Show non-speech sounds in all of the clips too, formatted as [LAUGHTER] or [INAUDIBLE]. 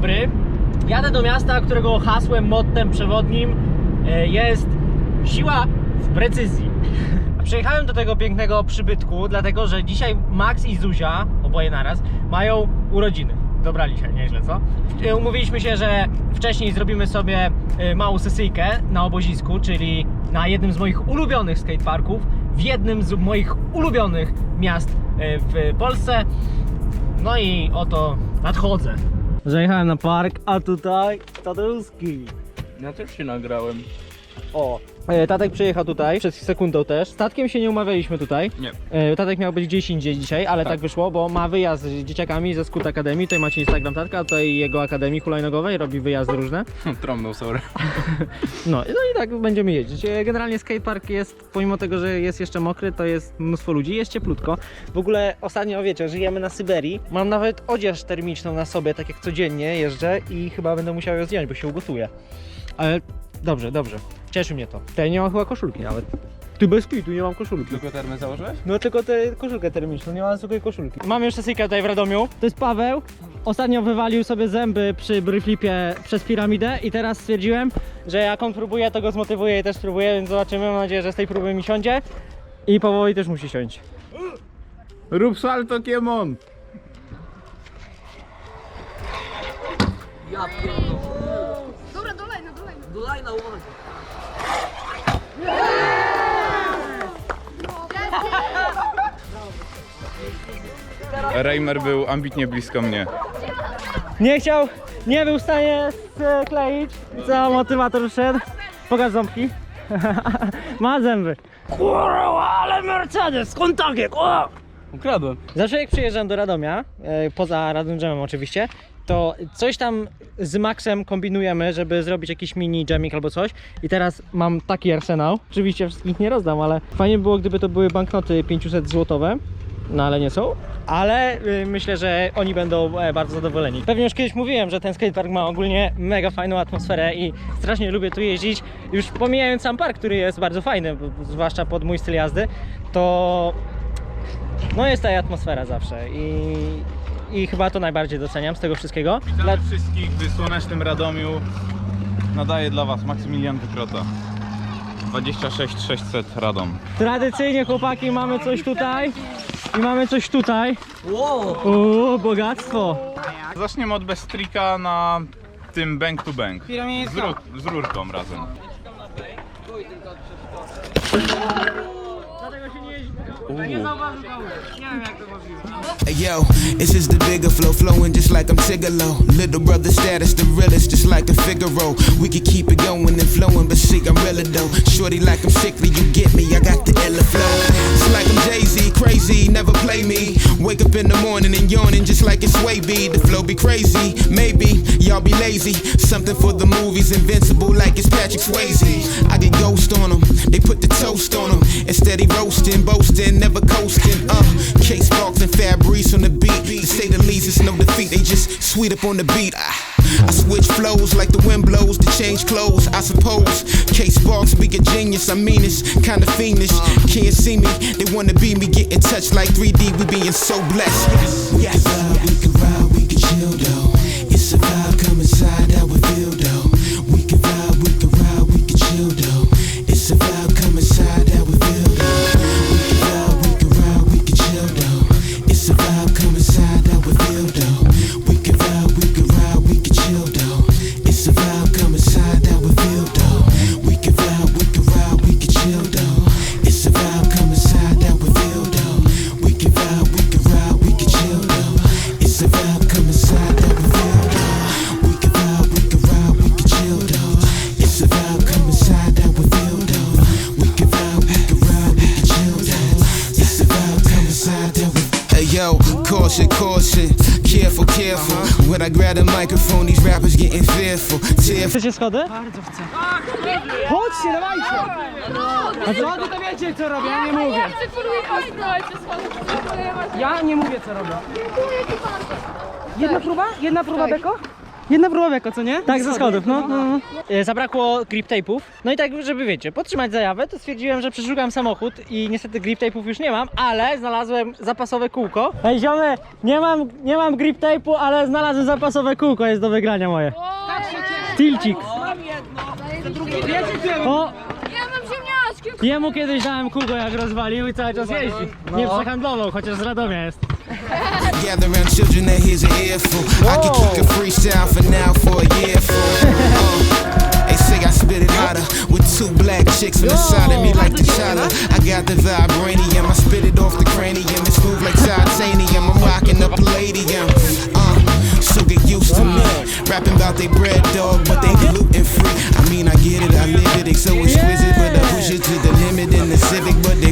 dobry. Jadę do miasta, którego hasłem, mottem przewodnim e, jest siła w precyzji. Przyjechałem do tego pięknego przybytku, dlatego że dzisiaj Max i Zuzia, oboje naraz, mają urodziny. Dobrali się, nieźle, co? E, Umówiliśmy się, że wcześniej zrobimy sobie e, małą sesyjkę na obozisku, czyli na jednym z moich ulubionych skateparków, w jednym z moich ulubionych miast w Polsce. No i oto nadchodzę. Zajechałem na park, a tutaj Tadeuski. Ja też się nagrałem. O, e, Tatek przyjechał tutaj, przed sekundą też. Statkiem się nie umawialiśmy tutaj. Nie. E, Tatek miał być gdzieś indziej dzisiaj, ale tak. Tak. wyszło, bo ma wyjazd z dzieciakami ze Skut Akademii. Tutaj macie Instagram Tatka, tutaj jego Akademii Hulajnogowej, robi wyjazdy różne. [LAUGHS] Trąbnął, sorry. [LAUGHS] No, no i tak będziemy jeździć. E, Generalnie skatepark jest, pomimo tego, że jest jeszcze mokry, to jest mnóstwo ludzi, jest cieplutko. W ogóle ostatnio, wiecie, żyjemy na Syberii. Mam nawet odzież termiczną na sobie, tak jak codziennie jeżdżę i chyba będę musiał ją zdjąć, bo się ugotuję. Ale dobrze, dobrze. Cieszy mnie to. Tutaj nie mam chyba koszulki nawet. Ty bez tu nie mam koszulki. Tylko termy założyłeś? No tylko tę koszulkę termiczną, nie mam zwykłej koszulki. Mam już sesyjkę tutaj w Radomiu. To jest Paweł. Ostatnio wywalił sobie zęby przy bryflipie przez piramidę i teraz stwierdziłem, że jak on próbuje, to go zmotywuję i też spróbuję, więc zobaczymy. Mam nadzieję, że z tej próby mi siądzie i powoli też musi siąść. Rób salto Kiemon! Dobra, dolejna, dolejna. Dolajna uwaga. Reimer był ambitnie blisko mnie. Nie chciał, nie był w stanie skleić. Co, motywator szedł. Pokaż ząbki. [LAUGHS] Ma zęby. Kurwa, ale Mercedes, skąd takie, kurwa? Ukradłem. Zawsze jak przyjeżdżam do Radomia, e, poza Radom Jamem oczywiście, to coś tam z Maxem kombinujemy, żeby zrobić jakiś mini jamming albo coś. I teraz mam taki arsenał. Oczywiście wszystkich nie rozdam, ale fajnie by było, gdyby to były banknoty 500 złotowe. No ale nie są. Ale y, myślę, że oni będą e, bardzo zadowoleni. Pewnie już kiedyś mówiłem, że ten skatepark ma ogólnie mega fajną atmosferę i strasznie lubię tu jeździć. Już pomijając sam park, który jest bardzo fajny, bo- zwłaszcza pod mój styl jazdy, to no jest ta atmosfera zawsze i, i chyba to najbardziej doceniam z tego wszystkiego. Dla... Dla wszystkich w słonecznym Radomiu nadaje dla was Maksymilian Wykrota. 26 600 Radom. Tradycyjnie chłopaki mamy coś tutaj i mamy coś tutaj. Wow. Uuu, bogactwo. Zaczniemy od beztrika na tym bank to bank. Z, rur, z rurką razem. Hey, Yo, it's just the bigger flow, flowing just like I'm Tigolo. Little brother status, the realest, just like a Figaro. We could keep it going and flowing, but see, I'm realer though. Shorty like I'm sickly, you get me, I got the illa flow. It's like I'm Jay Z, crazy, never play me. Wake up in the morning and yawning just like it's B. The flow be crazy, maybe y'all be lazy. Something for the movies, invincible like it's Patrick Swayze. I get ghost on them, they put the toast on them. Instead, he roasting, boasting, never coasting. Uh, Case Sparks and Fabrice on the beat. To say the least, it's no defeat. They just sweet up on the beat. I, I switch flows like the wind blows to change clothes. I suppose Case Sparks be a genius. I mean, it's kinda fiendish. Can't see me, they wanna be me. Get in touch like 3D. We being so blessed. Can vibe, we can ride, we can chill though. Caution, caution, careful, careful. When I grab the microphone, these rappers getting fearful, tearful. Chcecie schody? Bardzo chcę. Chodźcie, dawajcie! A schody to wiecie co robię, ja nie mówię. Ja nie mówię co robię. Jedna próba? Jedna próba, Beko? Jedna próba jako, co nie? Tak, ze schodów, no. no. no. E, Zabrakło grip tape'ów. No i tak, żeby wiecie, podtrzymać zajawę, to stwierdziłem, że przeszukam samochód i niestety grip tape'ów już nie mam, ale znalazłem zapasowe kółko. Ej, ziomy, nie mam, nie mam grip tape'u, ale znalazłem zapasowe kółko, jest do wygrania moje. Tilcik. O, Ja mam ziemniaczki! jemu kiedyś dałem kółko, jak rozwalił i cały czas jeździ. Nie przehandlował, chociaż z Radomia jest. [LAUGHS] Gather around children that here's an earful. I can kick a freestyle for now for a year full. Uh, they say I spit it hotter with two black chicks on the side of me like the T'Challa. I got the vibranium, I spit it off the cranium. It's smooth like titanium. I'm rocking the palladium. Uh, so get used to me. Rapping about they bread dog, but they gluten free. I mean, I get it, I live it. They so exquisite, but I push it to the limit in the Civic. But they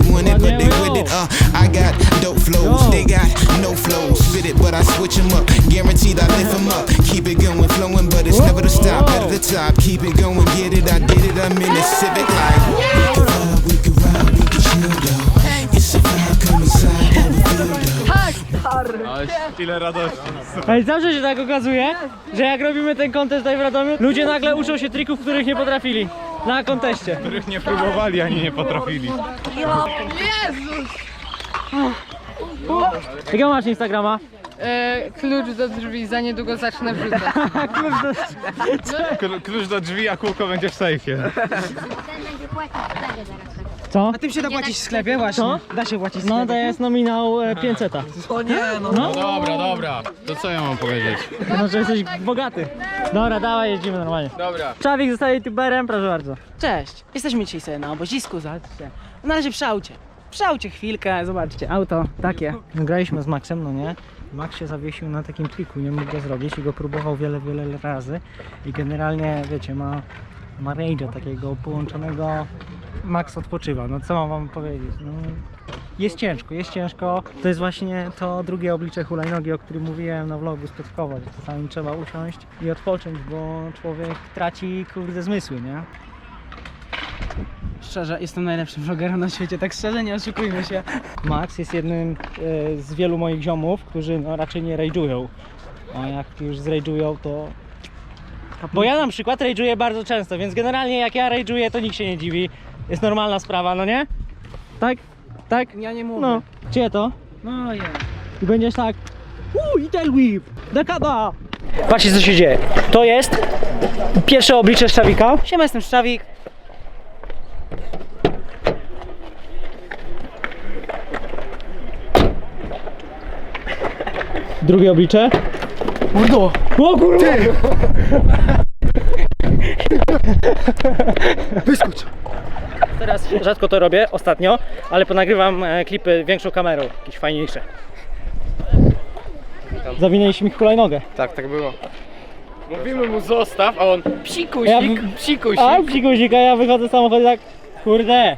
switch them up. Guaranteed I lift them up. Keep it going, flowing, but it's never to stop. At the top, keep it going, get it. I did it, I'm in the Civic like. We can ride, we can ride, we can chill though. It's a vibe, come inside, have a feel though. Ile radości. Ej, zawsze się tak okazuje, że jak robimy ten kontest tutaj w Radomiu, ludzie nagle uczą się trików, których nie potrafili na konteście. Których nie próbowali ani nie potrafili. Jezus! Jakiego masz Instagrama? E, klucz do drzwi, za niedługo zacznę wrzucać. [LAUGHS] Kl- Klucz do drzwi, a kółko będzie w sejfie. Co? A tym się da płacić w sklepie właśnie. Co? Da się płacić w No sklepie. to jest nominał e, 500. O nie, no. No, Dobra, dobra. To co ja mam powiedzieć? no że jesteś bogaty. Dobra, dawaj, jedziemy normalnie. Dobra. Czawik zostaje youtuberem, proszę bardzo. Cześć, jesteśmy dzisiaj sobie na obozisku, zobaczcie. Na razie przy aucie. Przy aucie chwilkę, zobaczcie, auto takie. Graliśmy z Maxem, no nie? Max się zawiesił na takim triku, nie mógł go zrobić i go próbował wiele, wiele razy. I generalnie, wiecie, ma, ma rage'a takiego połączonego. Max odpoczywa, no co mam wam powiedzieć? No, jest ciężko, jest ciężko. To jest właśnie to drugie oblicze hulajnogi, o którym mówiłem na vlogu z Piotrkowa, czasami trzeba usiąść i odpocząć, bo człowiek traci kurde zmysły, nie? Szczerze, jestem najlepszym vlogerem na świecie, tak szczerze, nie oszukujmy się. Max jest jednym e, z wielu moich ziomów, którzy no, raczej nie rage'ują. A jak już zrage'ują, to... Bo ja na przykład rage'uję bardzo często, więc generalnie jak ja rage'uję, to nikt się nie dziwi. Jest normalna sprawa, no nie? Tak? Tak? Ja nie mówię. No. Czyje to? No je. I będziesz tak... Uuu, i ten whip! Dekada! Patrzcie co się dzieje. To jest pierwsze oblicze Szczawika. Siema, jestem Szczawik. Drugie oblicze. Mordo! O kurwa! Wyskocz! Teraz rzadko to robię, ostatnio, ale ponagrywam e, klipy większą kamerą, jakieś fajniejsze. Zawinęliśmy mi hulajnogę. Tak, tak było. Mówimy mu zostaw, a on psikusik, Ja- psikusik. A psikuzik, a ja wychodzę z samochodu tak, kurde.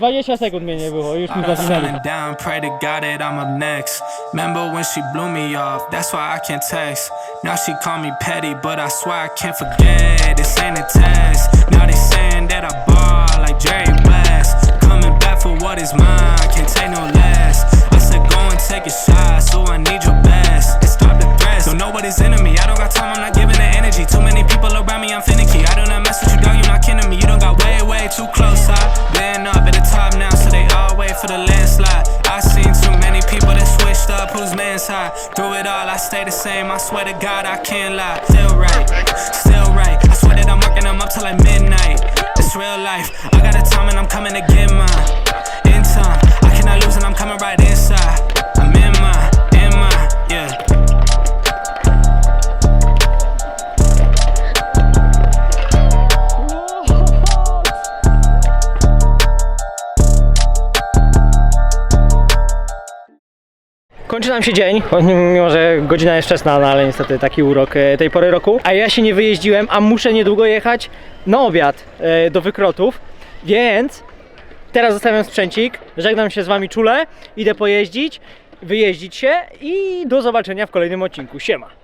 20 sekund mnie nie było, już mi feeling down, pray to God that I'm up next. Remember when she blew me off, that's why I can't text. Now she call me petty, but I swear I can't forget. This ain't a test. Now they saying that I ball like Jerry West. Coming back for what is mine, I can't take no less. I said go and take a shot, so I need your best. And stop the threats, don't know what is in me. I don't got time, I'm not giving the energy. Too many people around me, I'm finicky. I do not mess with you, dog, you're not kidding me. You don't got way, way too close. I've been up at for the landslide. I seen too many people that switched up, whose man's high. Through it all, I stay the same. I swear to God, I can't lie. Still right, still right. I swear that I'm working, I'm up till like midnight. It's real life. I got a time and I'm coming to get mine. In time, I cannot lose and I'm coming right inside. Nam się dzień, mimo że godzina jest wczesna, no ale niestety taki urok e, tej pory roku. A ja się nie wyjeździłem, a muszę niedługo jechać na obiad e, do wykrotów, więc teraz zostawiam sprzęcik, żegnam się z wami czule, idę pojeździć, wyjeździć się i do zobaczenia w kolejnym odcinku. Siema!